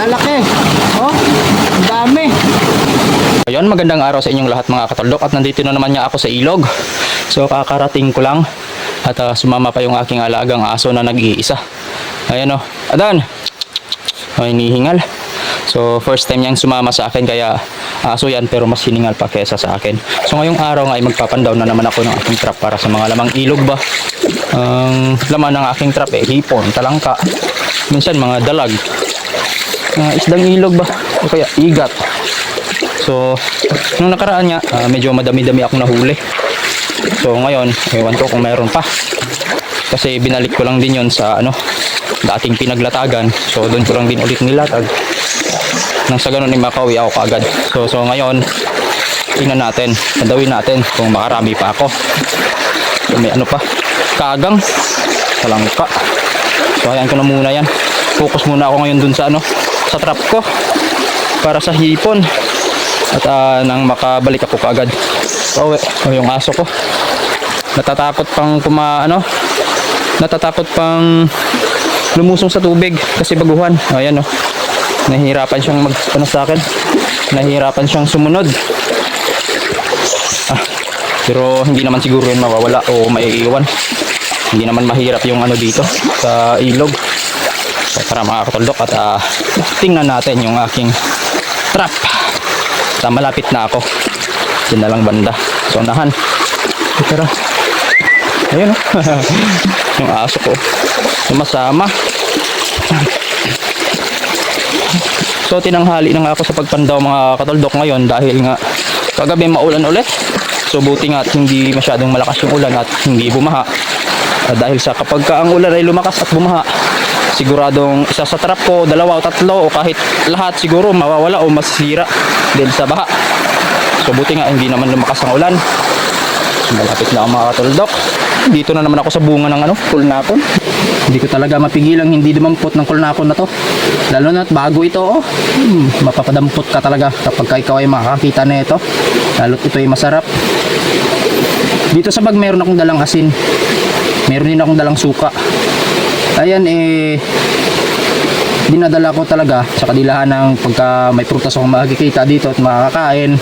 Lalaki. Oh, dami. Ayun, magandang araw sa inyong lahat mga kataldok at nandito na naman nga ako sa ilog. So kakarating ko lang at ah, sumama pa yung aking alagang aso na nag-iisa. Ayan o, Adan! Ay, nihingal. So first time niyang sumama sa akin kaya aso yan pero mas hiningal pa kesa sa akin. So ngayong araw nga ay magpapandaw na naman ako ng aking trap para sa mga lamang ilog ba. Ang laman ng aking trap eh, hipon, talangka, minsan mga dalag, mga isdang ilog ba o kaya igat. So, nung nakaraan nga, ah, medyo madami-dami akong nahuli. So, ngayon, ewan ko kung meron pa. Kasi binalik ko lang din yon sa ano, dating pinaglatagan. So, doon ko lang din ulit nilatag. Nang sa ganun, ay makauwi ako kaagad. So, so ngayon, tingnan natin, nadawin natin kung makarami pa ako. So, may ano pa, kagang, talangka. So, ayan ko na muna yan. Focus muna ako ngayon dun sa ano, sa trap ko. Para sa hipon. At ah, nang makabalik ako kaagad. Pauwi. O yung aso ko. Natatakot pang kuma ano? Natatakot pang lumusong sa tubig kasi baguhan. Ayan o nahihirapan siyang mag ano sa akin? Nahihirapan siyang sumunod. Ah, pero hindi naman siguro yun mawawala o maiiwan. Hindi naman mahirap yung ano dito sa ilog. So, tara mga at ah, tingnan natin yung aking trap. Sa malapit na ako. Yun na lang banda. So unahan so, tara. Ayun oh. yung aso ko. Sumasama. So tinanghali na nga ako sa pagpandaw mga katoldok ngayon dahil nga kagabi maulan ulit. So buti nga at hindi masyadong malakas yung ulan at hindi bumaha. Ah, dahil sa kapag ka ang ulan ay lumakas at bumaha siguradong isa sa trap ko dalawa o tatlo o kahit lahat siguro mawawala o masisira dahil sa baha. So buti nga hindi naman lumakas ang ulan. So, malapit na ako mga katoldok dito na naman ako sa bunga ng ano kulnakon. Hindi ko talaga mapigilang hindi dumampot ng kulnakon na to. Lalo na bago ito oh. Hmm, mapapadampot ka talaga kapag ka ikaw ay makakita na ito. Lalo't ito ay masarap. Dito sa bag meron akong dalang asin. Meron din akong dalang suka ayan eh dinadala ko talaga sa kadilahan ng pagka may prutas akong makikita dito at makakain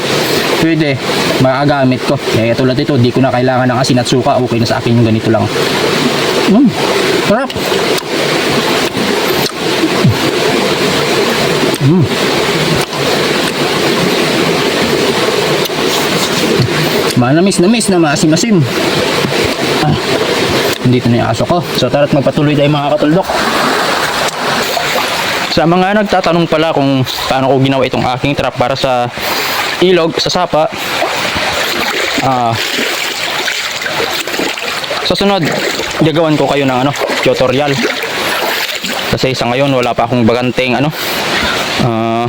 pwede makagamit ko kaya tulad ito di ko na kailangan ng asin at suka okay na sa akin yung ganito lang mm, sarap mm. Manamis namis na maasim-asim. Dito na yung aso ko. So tara't magpatuloy tayo mga katuldok. Sa mga nagtatanong pala kung paano ko ginawa itong aking trap para sa ilog, sa sapa. Ah, sa sunod, gagawan ko kayo ng ano, tutorial. Kasi sa ngayon wala pa akong baganteng ano, ah,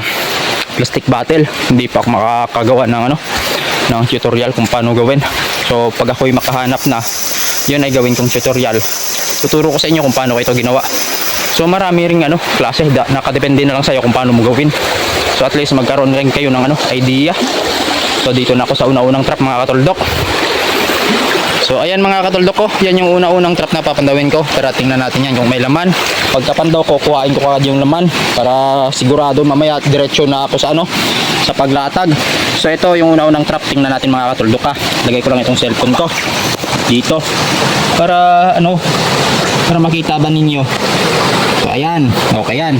plastic bottle. Hindi pa ako makakagawa ng ano, ng tutorial kung paano gawin. So pag ako'y makahanap na, yun ay gawin kong tutorial. Tuturo ko sa inyo kung paano ko ito ginawa. So marami ring ano, klase, da, nakadepende na lang sa'yo kung paano mo gawin. So at least magkaroon rin kayo ng ano, idea. So dito na ako sa una-unang trap mga katoldok. So ayan mga katoldok ko, yan yung una-unang trap na papandawin ko. Tara tingnan natin yan kung may laman. Pagkapandaw ko, kuhain ko kagad yung laman para sigurado mamaya diretso na ako sa ano, sa paglatag. So ito yung una-unang trap, tingnan natin mga katoldok ha. Lagay ko lang itong cellphone ko dito para ano, para makita ba ninyo. So ayan, okay yan.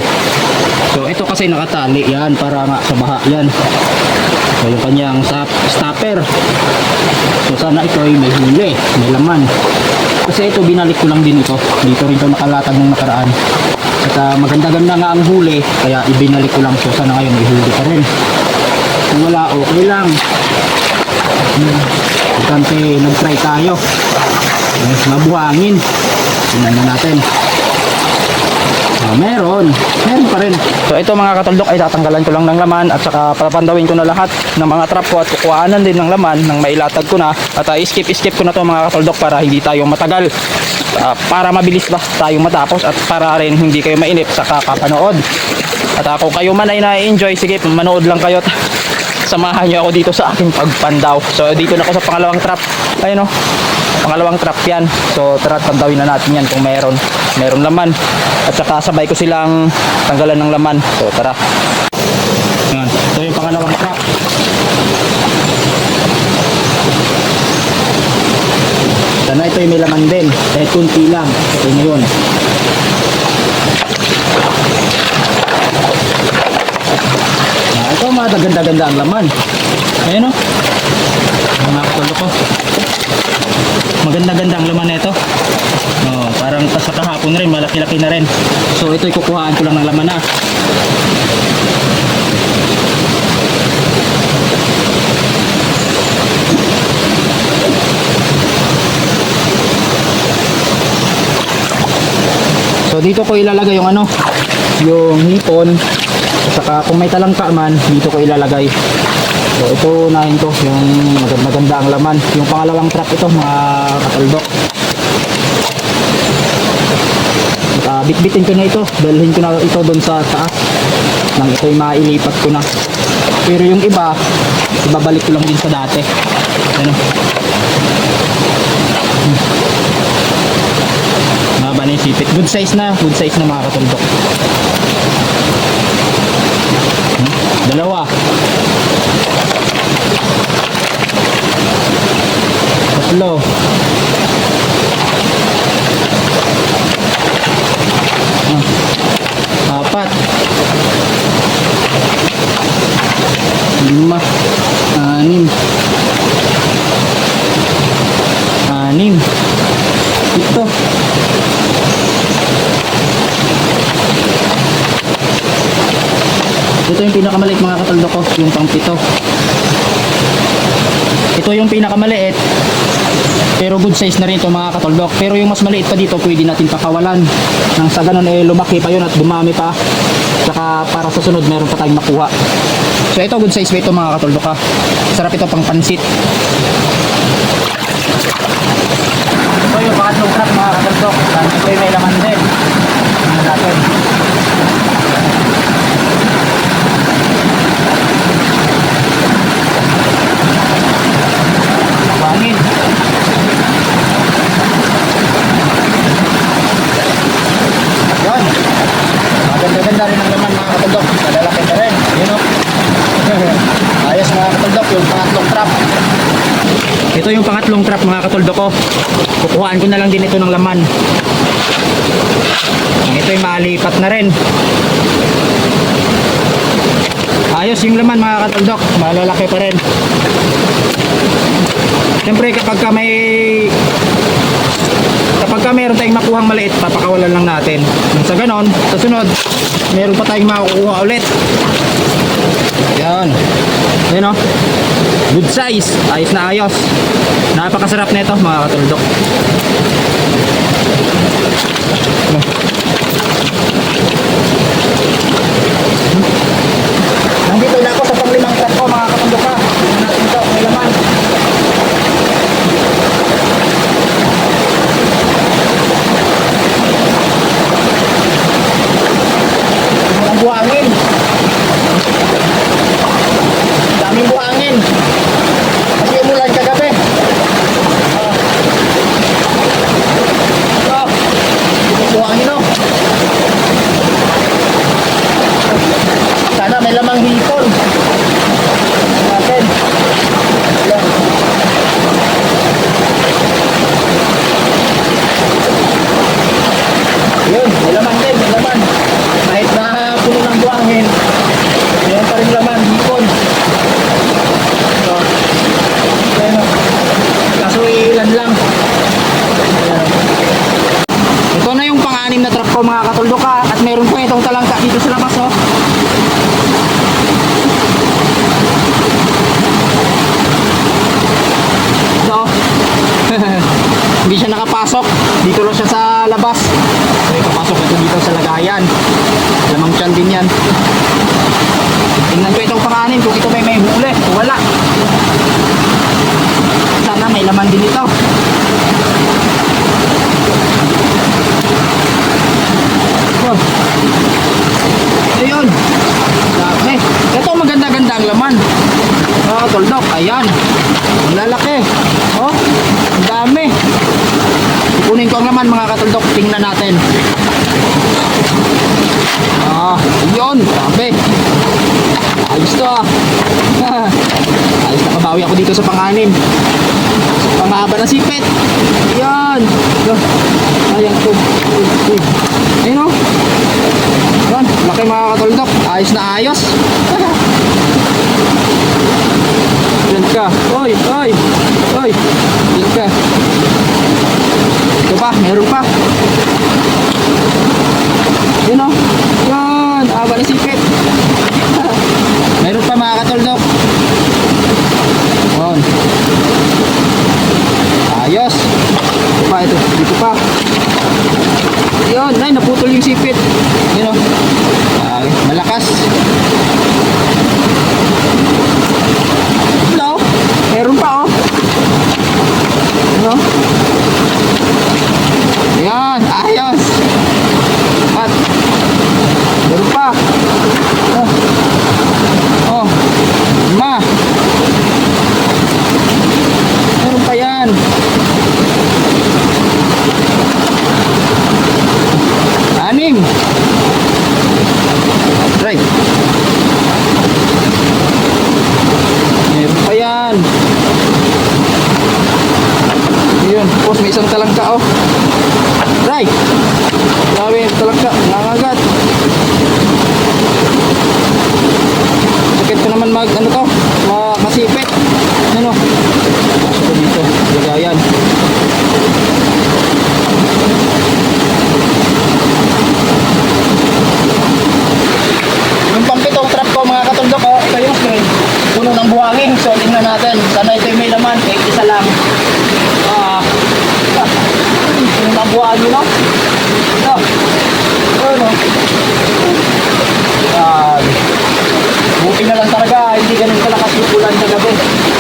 So ito kasi nakatali yan para nga sa baha yan. So yung kanyang stop, stopper. So sana ito ay may huli, may laman. Kasi ito binalik ko lang din ito. Dito rin ito nakalatag ng nakaraan. At ah, maganda-ganda nga ang huli, kaya ibinalik ko lang. So sana ngayon may huli pa rin. Kung wala, okay lang. Hmm. Importante, nag-try tayo. Mas mabuhangin. Tingnan na natin. Ah, meron. Meron pa rin. So ito mga kataldok ay tatanggalan ko lang ng laman at saka papandawin ko na lahat ng mga trap ko at kukuhaanan din ng laman ng mailatag ko na at uh, skip skip ko na to mga kataldok para hindi tayo matagal Ah, para mabilis ba tayo matapos at para rin hindi kayo mainip sa kakapanood at uh, kung kayo man ay na-enjoy sige manood lang kayo samahan niyo ako dito sa aking pagpandaw so dito na ako sa pangalawang trap ayun o pangalawang trap yan so tara pandawin na natin yan kung meron meron laman. At saka sabay ko silang tanggalan ng laman. So tara. Yan. Ito yung pangalawang trap. Sana ito yung may laman din. Kahit kunti lang. Ito yun. Ganda-ganda ang laman. Ayan o. Mga kapalo ko. Maganda-ganda ang laman nito. Oh, parang pa sa kahapon rin, malaki-laki na rin. So ito'y kukuhaan ko lang ng laman na. So dito ko ilalagay yung ano, yung hipon. At saka kung may talangka man, dito ko ilalagay. So ito unahin ko, yung maganda, maganda ang laman. Yung pangalawang trap ito, mga kataldok. Uh, bitbitin ko na ito, dalhin ko na ito doon sa taas. Nang ito'y mailipat ko na. Pero yung iba, ibabalik ko lang din sa dati. Ano? Mahaba na. Good size na. Good size na mga katundok. Dalawa. Tatlo. Ah, Apat. Lima. Anim. Anim. Ito. Ito yung pinakamaliit mga kataldok ko, yung pang pito. Ito yung pinakamaliit. Pero good size na rin ito mga kataldok. Pero yung mas maliit pa dito, pwede natin pakawalan. Nang sa ganun eh, lumaki pa yun at dumami pa. Saka para sa sunod, meron pa tayong makuha. So ito, good size pa ito mga kataldok ha. Sarap ito pang pansit. Ito yung pangatlong trap mga kataldok. Ito yung may laman din. Ano natin? Bangin. Yan. Maganda-ganda rin ang laman mga kataldok. Malalaki na rin. Yun o. Ayos mga kataldok. Yung pangatlong trap. Ito yung pangatlong trap mga kataldok ko. Kukuhaan ko na lang din ito ng laman. Ito yung malipat na rin. Ayos yung laman mga kataldok. Malalaki pa rin. Siyempre kapag ka may kapag ka meron tayong makuhang maliit, papakawalan lang natin. Nang sa ganon, sa sunod, meron pa tayong makukuha ulit. Yan. Yan o. Good size. Ayos na ayos. Napakasarap nito mga katuldok. Nandito na ako sa panglimang truck ko mga katuldok ha. Tingnan natin ito. May laman. Ang buhangin. Daming buhangin. Kasi umulan kagabi. Oh. Oh. Daming buhangin oh. Sana may lamang hipon. Natin. Yan. Yun, may laman din, may laman. Kahit na puno ng buhangin, meron pa rin laman, hipon. So, ayan o. Kaso ilan lang. Ayan o. Ito na yung pang-anim na truck ko mga katuldo ka at meron pa itong talangka dito sa labas oh. Ito. Hindi siya nakapasok. Dito lang siya sa labas. So, ipapasok ito dito sa lagayan. Lamang tiyan din yan. Tingnan ko itong panganin kung ito may may huli. Kung wala. Sana may laman din ito. Oh. Ayun. Dami. Ito maganda-ganda ang laman. Oh, tuldok. Ayan. Ang lalaki. Oh, laman laman mga katuldok. Tingnan natin. Ah, yun. Sabi. Ayos to ah. Ayos nakabawi ako dito sa panganim. Pangaba ng sipit. Yan. Yan. Ayan to. Ayun o. Yan. Laki mga katuldok. Ayos na ayos. Yan ka. Oy, oy. Oy. Yan ka. Ito pa, meron pa. Yun o. Yan. Aba ng sipit. meron pa mga katuldok. Yan. Ayos. Ito pa, ito. Dito pa. Yun, ay, naputol yung sipit. Yun o. Ay, malakas. Hello? Meron pa oh. Ano? Ayan, ayos. At, meron pa. Oh. Oh. Lima. Meron pa yan. Anim. Right. Meron pa yan. Yun, tapos may isang talangka oh. Right. Grabe, talangka, nangagat. Sakit ko naman mag, ano to, ma- masipit. Ano? Pasok ko dito, lagayan. Yung pampitong trap ko mga katundok oh, ito yung screen. Puno ng buhangin. So tingnan natin. Sana ito yung may laman. Kahit isa lang. Ah. ah. Puno ng buhangin no? Ito. Ano? Ah. Buti na lang talaga. Hindi ganun kalakas yung ulan sa gabi.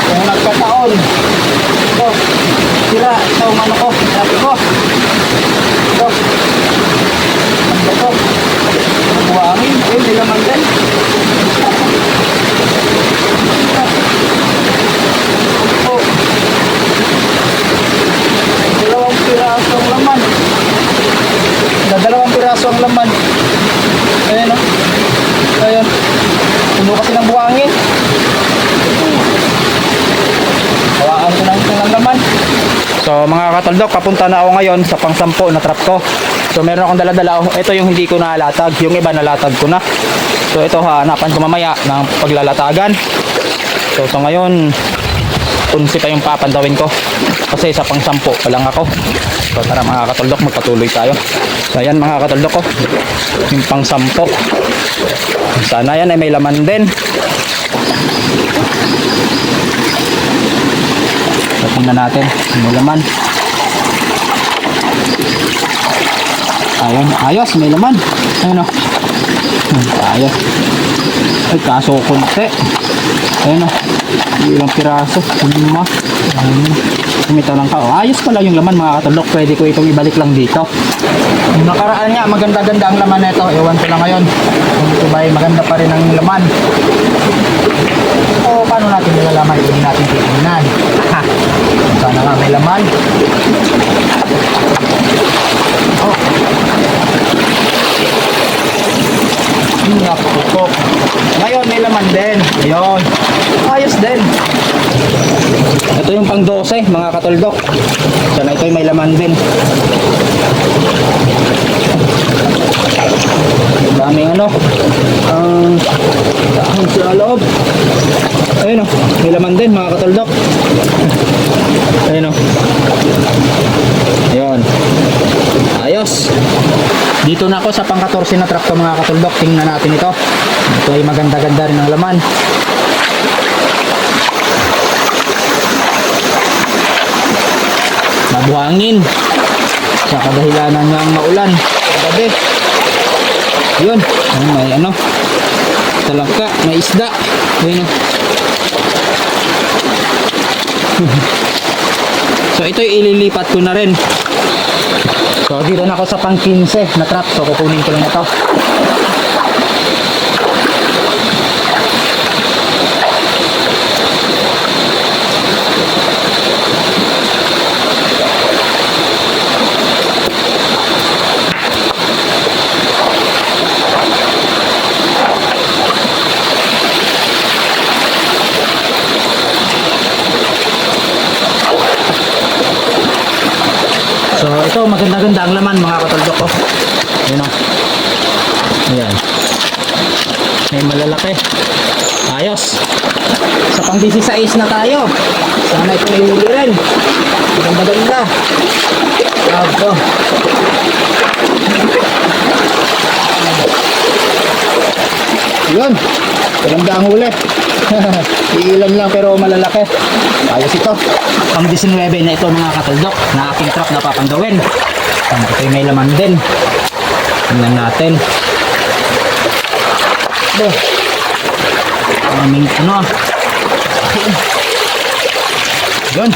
Kung nagkataon. Ito. Sila. Ito ang ano ko. Ito. Ano ito? Buhangin. Ayun, may laman din. Oh. Dalawang piraso ang laman. Dalawang piraso ang laman. Ayan o. Ayan. Puno kasi ng buhangin. Hawaan ko lang ito ng laman. So mga kataldok, papunta na ako ngayon sa pangsampo na trap ko. So meron akong dala-dala. Ito yung hindi ko nalatag. Yung iba nalatag ko na. So ito hanapan ko mamaya ng paglalatagan. So sa ngayon, 11 pa yung papandawin ko. Kasi sa pangsampo pa lang ako. So tara mga kataldok, magpatuloy tayo. So ayan mga kataldok ko. Yung pangsampo. Sana yan ay may laman din. So, tingnan natin. May laman. Ayun, ayos, may laman. Ayun o. Hmm, ayos. Ay, kaso konti. Ayun o. Ilang piraso. Lima. Ayun. Kumita lang ka. Oh, ayos pala yung laman mga katulok. Pwede ko itong ibalik lang dito. Nakaraan nga, maganda-ganda ang laman nito. Ewan ko lang ngayon. Kung ito ay maganda pa rin ang laman. O paano natin nilalaman? Hindi natin titingnan. Sana nga may laman. Oh. Naputok. Ngayon may laman din. Ayun. Ayos din. Ito yung pang 12, mga katoldok. Sana ito may laman din. Daming ano. Ang dahon sa loob. Ayun o. May laman din, mga katoldok. Ayun o. Ayun. Ayos. Dito na ako sa pang 14 na truck ko mga katuldok. Tingnan natin ito. Ito ay maganda-ganda rin ang laman. Mabuhangin. Sa kadahilanan ng maulan. Gabi. Yun. May ano. Talangka. May isda. Ayun. oh. so ito ililipat ko na rin. So dito na ako sa pang 15 na trap. So kukunin ko lang ito. Ito, maganda-ganda ang laman mga katuldok ko. Yun o. Ayan. May malalaki. Ayos. Sa pang 16 na tayo. Sana ito may huli rin. Maganda-ganda. Abo. Yun. Maganda ang huli. Iilan lang pero malalaki. Ayos ito. Pang 19 na ito mga katuldok na aking truck na papanggawin. Ang ito may laman din. Tingnan natin. Ito. Aming ano. Yun.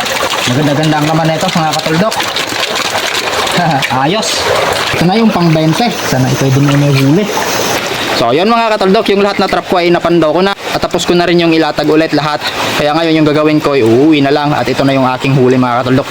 Maganda-ganda ang laman na ito mga katuldok. Ayos. Ito na yung pang 20. Sana ito din yung may huli. So, yun mga kataldok, yung lahat na trap ko ay napandaw ko na. At tapos ko na rin yung ilatag ulit lahat. Kaya ngayon yung gagawin ko ay uuwi na lang. At ito na yung aking huli mga kataldok.